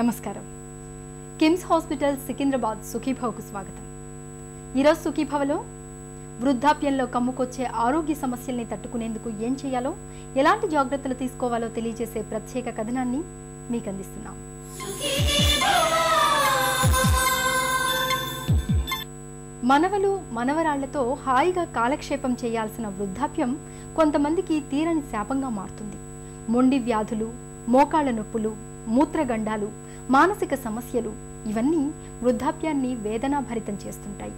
నమస్కారం. కిమ్స్ హాస్పిటల్ సికింద్రాబాద్ సుఖీభవకు స్వాగతం. ఈరోజు సుఖీభావలో వృద్ధాప్యంలో కమ్ముకొచ్చే ఆరోగ్య సమస్యల్ని తట్టుకునేందుకు ఏం చేయాలో ఎలాంటి జాగ్రత్తలు తీసుకోవాలో తెలియజేసే ప్రత్యేక కథనాన్ని మీకు అందిస్తున్నాం మనవలు మనవరాళ్ళతో హాయిగా కాలక్షేపం చేయాల్సిన వృద్ధాప్యం కొంతమందికి తీరని శాపంగా మారుతుంది. మొండి వ్యాధులు మోకాళ్ళ నొప్పులు మూత్రగండాలు మానసిక సమస్యలు ఇవన్నీ వృద్ధాప్యాన్ని వేదనాభరితం చేస్తుంటాయి.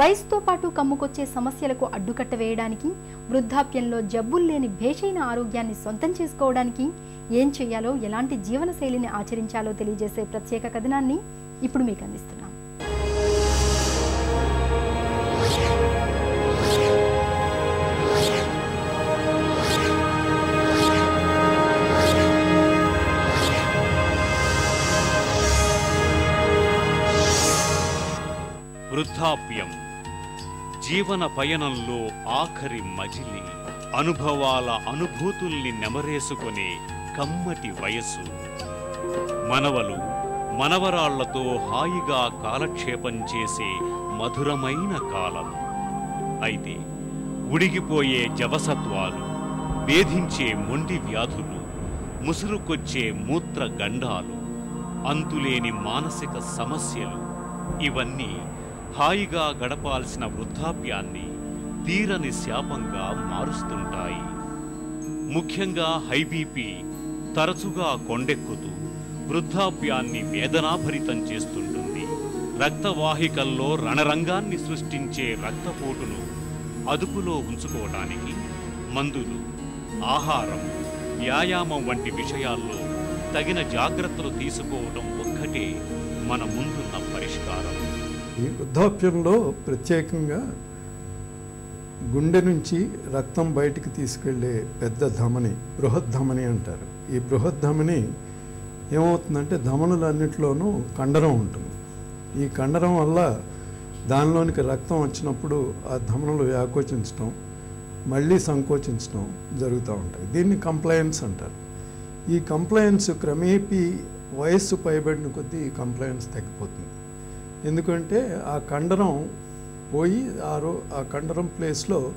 వయసుతో పాటు కమ్ముకొచ్చే సమస్యలకు అడ్డుకట్ట వేయడానికి వృద్ధాప్యంలో జబ్బులు లేని భేషైన ఆరోగ్యాన్ని సొంతం చేసుకోవడానికి ఏం చేయాలో ఎలాంటి జీవనశైలిని ఆచరించాలో తెలియజేసే ప్రత్యేక కథనాన్ని ఇప్పుడు మీకు అందిస్తున్నాం. వృద్ధాప్యం. జీవన పయనంలో ఆఖరి మజిలి. అనుభవాల అనుభూతుల్ని నెమరేసుకునే కమ్మటి వయస్సు. మనవలు మనవరాళ్ళతో హాయిగా కాలక్షేపం చేసే మధురమైన కాలం. అయితే ఉడిగిపోయే జవసత్వాలు వేధించే మొండి వ్యాధులు ముసురుకొచ్చే మూత్ర గండాలు అంతులేని మానసిక సమస్యలు ఇవన్నీ హాయిగా గడపాల్సిన వృద్ధాప్యాన్ని తీరని శాపంగా మారుస్తుంటాయి. ముఖ్యంగా హైబీపీ తరచుగా కొండెక్కుతూ వృద్ధాప్యాన్ని వేదనాభరితం చేస్తుంటుంది. రక్తవాహికల్లో రణరంగాన్ని సృష్టించే రక్తపోటును అదుపులో ఉంచుకోవడానికి మందులు ఆహారం వ్యాయామం వంటి విషయాల్లో తగిన జాగ్రత్తలు తీసుకోవడం ఒక్కటే మన ముందున్న పరిష్కారం. ఈ వృద్ధాప్యంలో ప్రత్యేకంగా గుండె నుంచి రక్తం బయటికి తీసుకెళ్ళే పెద్ద ధమని బృహద్ధమని అంటారు. ఈ బృహద్ధమని ఏమవుతుందంటే ధమనులన్నింటిలోనూ కండరం ఉంటుంది. ఈ కండరం వల్ల దానిలోనికి రక్తం వచ్చినప్పుడు ఆ ధమనులు వ్యాకోచించడం మళ్ళీ సంకోచించడం జరుగుతూ ఉంటాయి. దీన్ని కంప్లయన్స్ అంటారు. ఈ కంప్లయన్స్ క్రమేపీ వయస్సు పైబడిన కొద్దీ ఈ కంప్లయన్స్ తగ్గిపోతుంది. ఎందుకంటే ఆ కండరం పోయి ఆ రో ఆ కండరం ప్లేస్లో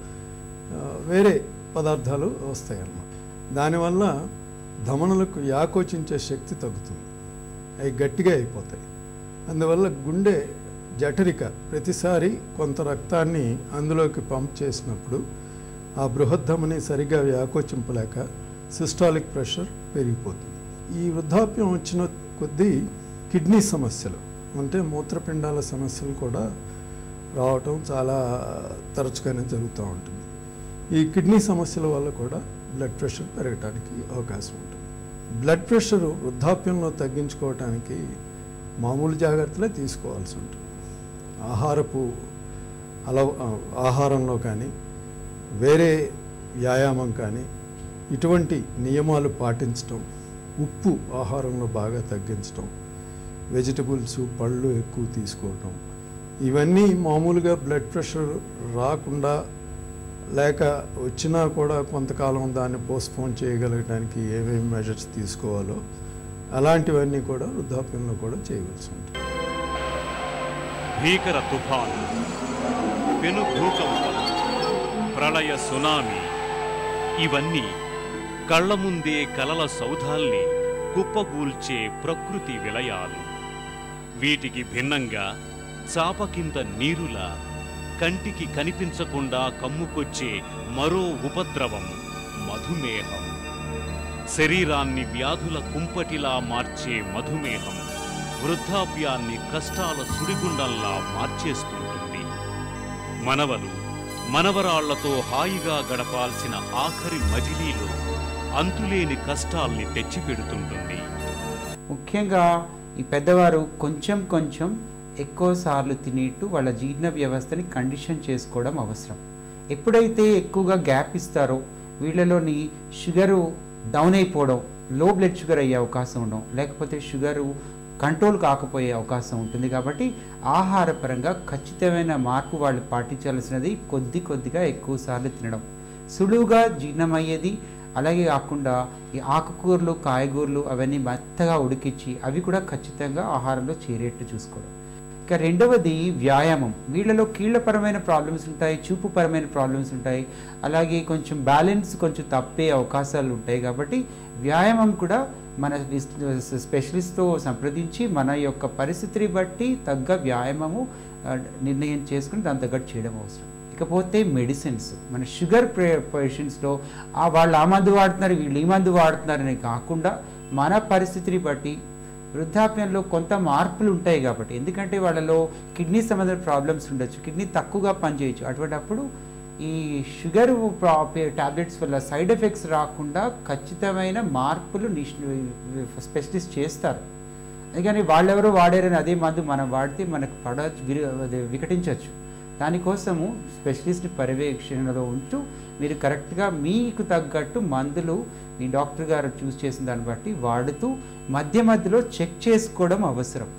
వేరే పదార్థాలు వస్తాయి అన్నమాట దానివల్ల ధమనులకు యాకోచించే శక్తి తగ్గుతుంది. అవి గట్టిగా అయిపోతాయి. అందువల్ల గుండె జఠరిక ప్రతిసారి కొంత రక్తాన్ని అందులోకి పంప్ చేసినప్పుడు ఆ బృహద్ధమని సరిగా వ్యాకోచింపలేక సిస్టాలిక్ ప్రెషర్ పెరిగిపోతుంది. ఈ వృద్ధాప్యం వచ్చిన కొద్దీ కిడ్నీ సమస్యలు. అంటే మూత్రపిండాల సమస్యలు కూడా రావటం చాలా తరచుగానే జరుగుతూ ఉంటుంది. ఈ కిడ్నీ సమస్యల వల్ల కూడా బ్లడ్ ప్రెషర్ పెరగటానికి అవకాశం ఉంటుంది. బ్లడ్ ప్రెషర్ వృద్ధాప్యంలో తగ్గించుకోవటానికి మామూలు జాగ్రత్తలే తీసుకోవాల్సి ఉంటుంది. ఆహారపు అలవ ఆహారంలో కానీ వేరే వ్యాయామం కానీ ఇటువంటి నియమాలు పాటించటం ఉప్పు ఆహారంలో బాగా తగ్గించటం వెజిటబుల్స్ పళ్ళు ఎక్కువ తీసుకోవటం. ఇవన్నీ మామూలుగా బ్లడ్ ప్రెషర్ రాకుండా లేక వచ్చినా కూడా కొంతకాలం దాన్ని పోస్ట్పోన్ చేయగలగడానికి ఏమేమి మెజర్స్ తీసుకోవాలో అలాంటివన్నీ కూడా వృద్ధాప్యంలో కూడా చేయవలసి ఉంటుంది. భీకర తుఫాను పెను భూకంపం ప్రళయ సునామీ ఇవన్నీ కళ్ళ ముందే కలల సౌధాల్ని కుప్పగూల్చే ప్రకృతి విలయాలు. వీటికి భిన్నంగా చాప కింద నీరులా కంటికి కనిపించకుండా కమ్ముకొచ్చే మరో ఉపద్రవం మధుమేహం. శరీరాన్ని వ్యాధుల కుంపటిలా మార్చే మధుమేహం వృద్ధాప్యాన్ని కష్టాల సుడిగుండల్లా మార్చేస్తుంటుంది. మనవలు మనవరాళ్ళతో హాయిగా గడపాల్సిన ఆఖరి మజిలీలో అంతులేని కష్టాల్ని తెచ్చిపెడుతుంటుంది. ముఖ్యంగా ఈ పెద్దవారు కొంచెం కొంచెం ఎక్కువ సార్లు తినేట్టు వాళ్ళ జీర్ణ వ్యవస్థని కండిషన్ చేసుకోవడం అవసరం. ఎప్పుడైతే ఎక్కువగా గ్యాప్ ఇస్తారో వీళ్ళలోని షుగరు డౌన్ అయిపోవడం లో బ్లడ్ షుగర్ అయ్యే అవకాశం ఉండడం లేకపోతే షుగరు కంట్రోల్ కాకపోయే అవకాశం ఉంటుంది కాబట్టి ఆహారపరంగా ఖచ్చితమైన మార్పు వాళ్ళు పాటించాల్సినది కొద్ది కొద్దిగా ఎక్కువ సార్లు తినడం. సులువుగా జీర్ణమయ్యేది అలాగే కాకుండా ఈ ఆకుకూరలు కాయగూరలు అవన్నీ మెత్తగా ఉడికించి అవి కూడా ఖచ్చితంగా ఆహారంలో చేరేట్టు చూసుకోవడం. ఇక రెండవది వ్యాయామం. వీళ్ళలో కీళ్ళపరమైన ప్రాబ్లమ్స్ ఉంటాయి చూపుపరమైన ప్రాబ్లమ్స్ ఉంటాయి. అలాగే కొంచెం బ్యాలెన్స్ కొంచెం తప్పే అవకాశాలు ఉంటాయి కాబట్టి వ్యాయామం కూడా మన స్పెషలిస్ట్తో సంప్రదించి మన యొక్క పరిస్థితిని బట్టి తగ్గ వ్యాయామము నిర్ణయం చేసుకుని దాని తగ్గట్టు చేయడం అవసరం. ఇకపోతే మెడిసిన్స్ మన షుగర్ పేషెంట్స్లో ఆ వాళ్ళు ఆ మందు వాడుతున్నారు వీళ్ళు ఈ మందు వాడుతున్నారని కాకుండా మన పరిస్థితిని బట్టి వృద్ధాప్యంలో కొంత మార్పులు ఉంటాయి కాబట్టి. ఎందుకంటే వాళ్ళలో కిడ్నీ సంబంధ ప్రాబ్లమ్స్ ఉండొచ్చు కిడ్నీ తక్కువగా పనిచేయచ్చు. అటువంటి అప్పుడు ఈ షుగర్ టాబ్లెట్స్ వల్ల సైడ్ ఎఫెక్ట్స్ రాకుండా ఖచ్చితమైన మార్పులు స్పెషలిస్ట్ చేస్తారు. అందుకని వాళ్ళెవరో వాడారని అదే మందు మనం వాడితే మనకు పడ వికటించవచ్చు దానికోసము స్పెషలిస్ట్ పర్యవేక్షణలో ఉంటూ మీరు కరెక్ట్గా మీకు తగ్గట్టు మందులు మీ డాక్టర్ గారు చూస్ చేసిన దాన్ని బట్టి వాడుతూ మధ్య మధ్యలో చెక్ చేసుకోవడం అవసరం.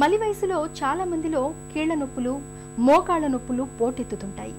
మలి వయసులో చాలా మందిలో కీళ్ళ నొప్పులు మోకాళ్ళ నొప్పులు పోటెత్తుతుంటాయి.